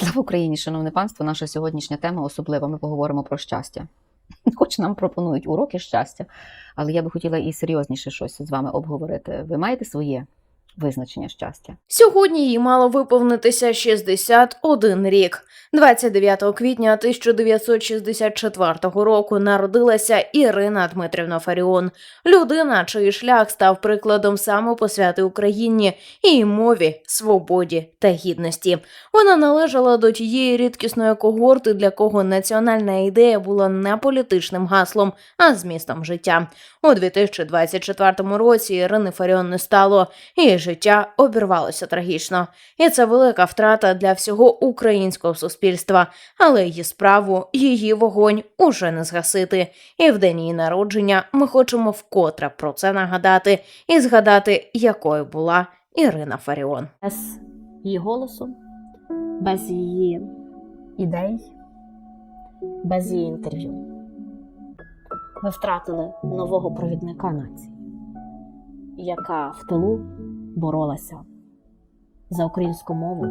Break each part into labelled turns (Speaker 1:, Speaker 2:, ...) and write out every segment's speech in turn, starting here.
Speaker 1: Слава Україні, шановне панство! Наша сьогоднішня тема особлива. Ми поговоримо про щастя. Хоч нам пропонують уроки щастя, але я би хотіла і серйозніше щось з вами обговорити. Ви маєте своє визначення щастя?
Speaker 2: Сьогодні їй мало виповнитися 61 рік. 29 квітня 1964 року народилася Ірина Дмитрівна Фаріон, людина, чий шлях став прикладом самопосвяти Україні і мові, свободі та гідності. Вона належала до тієї рідкісної когорти, для кого національна ідея була не політичним гаслом, а змістом життя. У 2024 році Ірини Фаріон не стало, і життя обірвалося трагічно. І це велика втрата для всього українського суспільства, але її справу, її вогонь уже не згасити. І в день її народження ми хочемо вкотре про це нагадати і згадати, якою була Ірина Фаріон.
Speaker 3: без її голосу, без її ідей, без її інтерв'ю. Ми втратили нового провідника нації, яка в тилу боролася за українську мову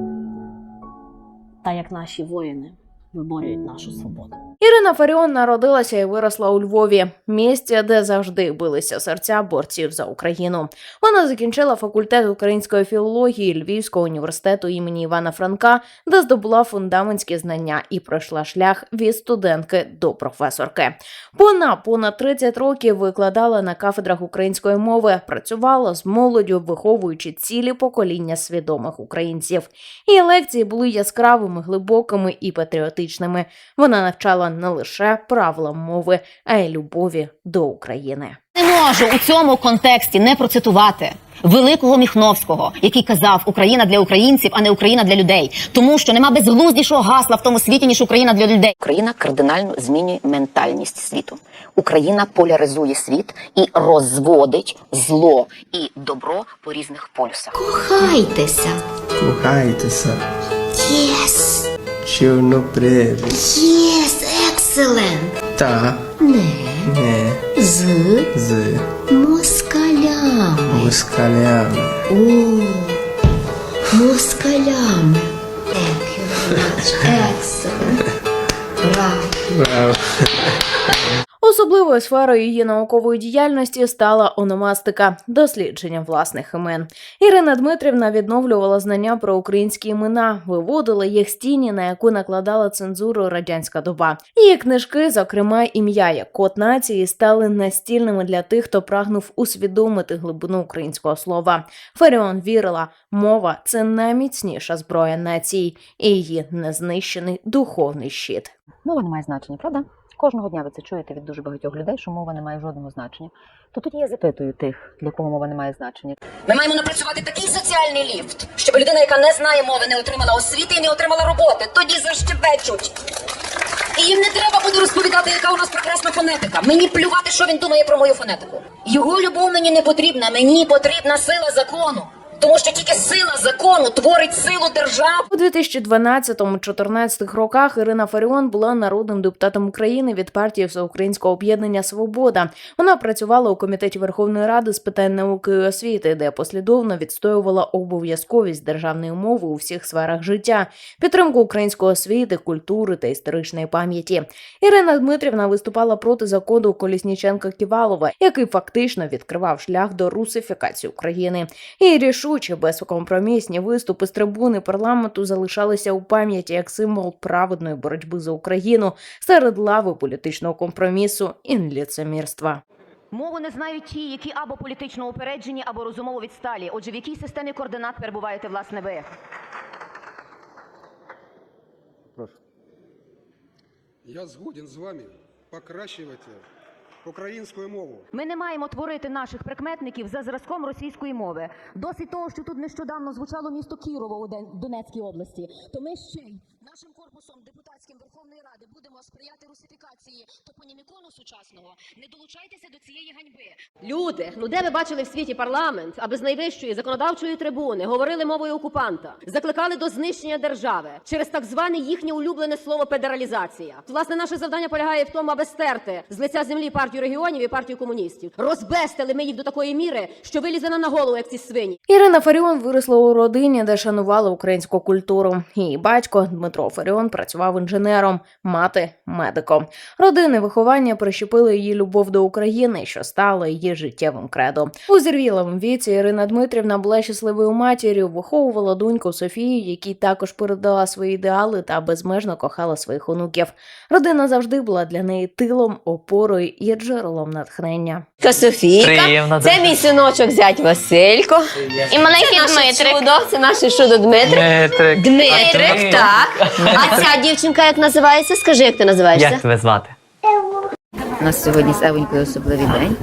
Speaker 3: та як наші воїни виборюють нашу свободу.
Speaker 2: Ірина Фаріон народилася і виросла у Львові, місті, де завжди билися серця борців за Україну. Вона закінчила факультет української філології Львівського університету імені Івана Франка, де здобула фундаментські знання і пройшла шлях від студентки до професорки. Вона понад 30 років викладала на кафедрах української мови, працювала з молоддю, виховуючи цілі покоління свідомих українців. Її лекції були яскравими, глибокими і патріотичними. Вона навчала не лише правилам мови, а й любові до України.
Speaker 4: Не можу у цьому контексті не процитувати великого Міхновського, який казав Україна для українців, а не Україна для людей, тому що нема безглуздішого гасла в тому світі ніж Україна для людей. Україна кардинально змінює ментальність світу. Україна поляризує світ і розводить зло і добро по різних полюсах.
Speaker 5: Кохайтеся.
Speaker 6: Кохайтеся,
Speaker 5: Yes.
Speaker 6: Чорнобриві.
Speaker 5: Yes, excellent.
Speaker 6: Та
Speaker 5: Не.
Speaker 6: не
Speaker 5: З
Speaker 6: з
Speaker 5: москалями.
Speaker 6: москалями.
Speaker 5: О, москалями. Thank you very much. Excellent. Wow.
Speaker 6: Вау.
Speaker 2: Особливою сферою її наукової діяльності стала ономастика, дослідження власних імен. Ірина Дмитрівна відновлювала знання про українські імена, виводила їх з тіні, на яку накладала цензуру радянська доба. Її книжки, зокрема ім'я як код нації, стали настільними для тих, хто прагнув усвідомити глибину українського слова. Фаріон вірила, мова це найміцніша зброя нації і її незнищений духовний щит.
Speaker 1: Мова не має значення, правда? Кожного дня ви це чуєте від дуже багатьох людей, що мова не має жодного значення. То тоді я запитую тих, для кого мова не має значення.
Speaker 4: Ми маємо напрацювати такий соціальний ліфт, щоб людина, яка не знає мови, не отримала освіти і не отримала роботи. Тоді защебечуть. І їм не треба буде розповідати, яка у нас прекрасна фонетика. Мені плювати, що він думає про мою фонетику. Його любов мені не потрібна, мені потрібна сила закону. Тому що тільки сила закону творить силу держави.
Speaker 2: У 2012-2014 роках Ірина Фаріон була народним депутатом України від партії Всеукраїнського об'єднання Свобода. Вона працювала у комітеті Верховної Ради з питань науки і освіти, де послідовно відстоювала обов'язковість державної мови у всіх сферах життя, підтримку української освіти, культури та історичної пам'яті. Ірина Дмитрівна виступала проти закону Колісніченка Ківалова, який фактично відкривав шлях до русифікації України. І рішучі безкомпромісні виступи з трибуни парламенту залишалися у пам'яті як символ праведної боротьби за Україну серед лави політичного компромісу і лицемірства.
Speaker 7: Мову не знають ті, які або політично упереджені, або розумово відсталі. Отже, в якій системі координат перебуваєте власне ви?
Speaker 8: Я згоден з вами покращувати українську мовою.
Speaker 7: Ми не маємо творити наших прикметників за зразком російської мови. Досить того, що тут нещодавно звучало місто Кірово у Дон- Донецькій області. То ми ще
Speaker 9: нашим корпусом депутатським Верховної Ради будемо сприяти русифікації топонімікону сучасного, не долучайтеся до цієї ганьби.
Speaker 10: Люди, ну де ви бачили в світі парламент, аби з найвищої законодавчої трибуни говорили мовою окупанта, закликали до знищення держави через так зване їхнє улюблене слово федералізація. Власне, наше завдання полягає в тому, аби стерти з лиця землі партію регіонів і партію комуністів. Розбестили ми їх до такої міри, що вилізе нам на голову, як ці свині.
Speaker 2: Ірина Фаріон виросла у родині, де шанували українську культуру. Її батько Дмитро Фаріон працював інженером, мати медиком. Родинне виховання прищепило її любов до України, що стало її життєвим кредо. У зірвілому віці Ірина Дмитрівна була щасливою матір'ю, виховувала доньку Софію, якій також передала свої ідеали та безмежно кохала своїх онуків. Родина завжди була для неї тилом, опорою і джерелом натхнення.
Speaker 11: Софійка, це мій синочок зять Василько.
Speaker 4: І маленький
Speaker 11: Наше чудо, це наше чудо Дмитрик.
Speaker 12: Дмитрик.
Speaker 11: Дмитрик, так. А ця дівчинка як називається? Скажи, як ти називаєшся?
Speaker 12: Як тебе звати?
Speaker 1: У нас сьогодні з Евонькою особливий день.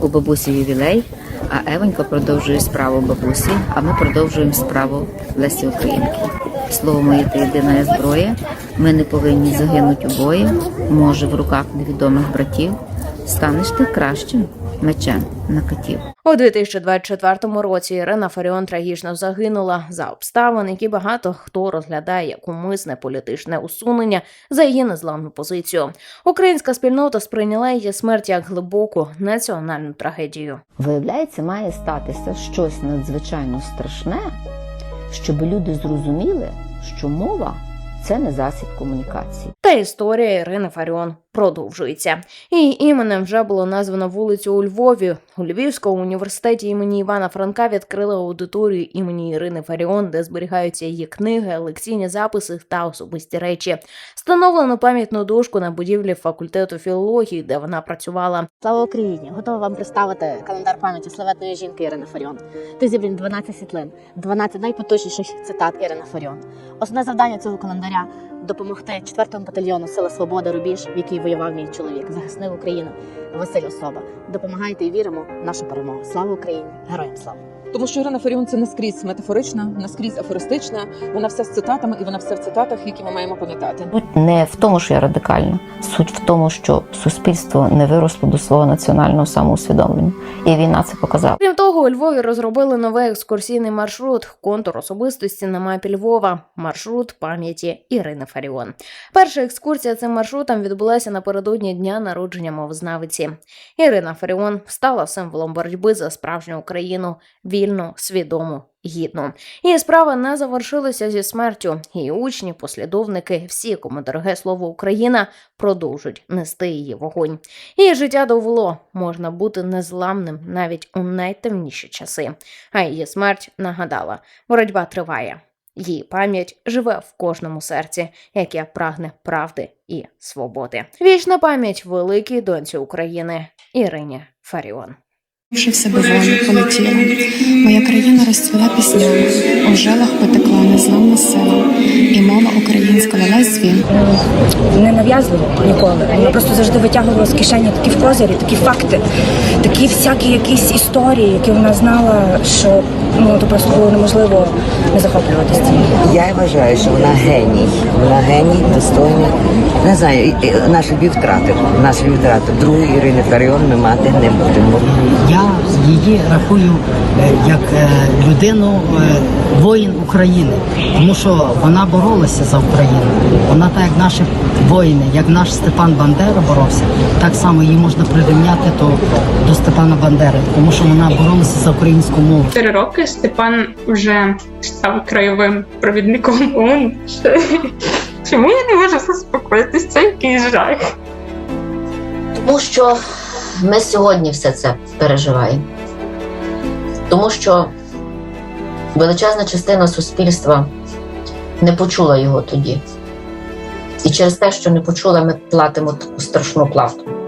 Speaker 1: У бабусі ювілей, а Евонька продовжує справу бабусі, а ми продовжуємо справу Лесі Українки. Слово моє ти єдина зброя. Ми не повинні загинути у бої. Може, в руках невідомих братів станеш ти кращим мечем на катів.
Speaker 2: У 2024 році Ірина Фаріон трагічно загинула за обставин, які багато хто розглядає як умисне політичне усунення за її незламну позицію. Українська спільнота сприйняла її смерть як глибоку національну трагедію.
Speaker 1: Виявляється, має статися щось надзвичайно страшне, щоб люди зрозуміли, що мова це не засіб комунікації.
Speaker 2: Та історія Ірини Фаріон продовжується. Її іменем вже було названо вулицю у Львові. У Львівському університеті імені Івана Франка відкрили аудиторію імені Ірини Фаріон, де зберігаються її книги, лекційні записи та особисті речі. Встановлено пам'ятну дошку на будівлі факультету філології, де вона працювала.
Speaker 3: Слава Україні! Готова вам представити календар пам'яті славетної жінки Ірини Фаріон. Тут зібрані 12 світлин, 12 найпотужніших цитат Ірини Фаріон. Основне завдання цього календаря допомогти 4-му батальйону Сила Свободи Рубіж, в якій воював мій чоловік, захиснив Україну Василь Особа. Допомагайте і віримо в нашу перемогу. Слава Україні! Героям слава!
Speaker 13: Тому що Ірина Фаріон це наскрізь метафорична, наскрізь афористична. Вона все з цитатами, і вона все в цитатах, які ми маємо пам'ятати.
Speaker 1: Суть не в тому, що я радикальна, суть в тому, що суспільство не виросло до свого національного самоусвідомлення, і війна це показала.
Speaker 2: Крім того, у Львові розробили новий екскурсійний маршрут контур особистості на мапі Львова. Маршрут пам'яті Ірини Фаріон. Перша екскурсія цим маршрутом відбулася напередодні дня народження мовознавиці. Ірина Фаріон стала символом боротьби за справжню Україну, вільну, свідому. Гідну її справа не завершилася зі смертю. Її учні, послідовники, всі, кому дороге слово Україна, продовжують нести її вогонь. Її життя довело, можна бути незламним навіть у найтемніші часи. А її смерть нагадала: боротьба триває. Її пам'ять живе в кожному серці, яке прагне правди і свободи. Вічна пам'ять великій доньці України Ірині Фаріон.
Speaker 14: Вже в себе волю полетіла, моя країна розцвіла піснями, у жилах потекла незламна сила, і мова українська велась дзвін.
Speaker 15: не нав'язливо ніколи. Вона просто завжди витягувала з кишені такі в козирі, такі факти, такі всякі якісь історії, які вона знала, що ну то просто було неможливо не захоплюватися цим.
Speaker 16: Я вважаю, що вона геній. Вона геній, достойний. Не знаю, і- і наш Львів втратив. Наш Львів втратив. Другої Ірини Фаріон ми мати не будемо.
Speaker 17: Її рахую е, як е, людину е, воїн України, тому що вона боролася за Україну. Вона так як наші воїни, як наш Степан Бандера боровся, так само її можна прирівняти до, до Степана Бандери, тому що вона боролася за українську мову.
Speaker 18: Чотири роки Степан вже став краєвим провідником ООН. Чому я не можу заспокоїтися? Це якийсь жах.
Speaker 4: Тому що ми сьогодні все це переживаємо. Тому що величезна частина суспільства не почула його тоді. І через те, що не почула, ми платимо таку страшну плату.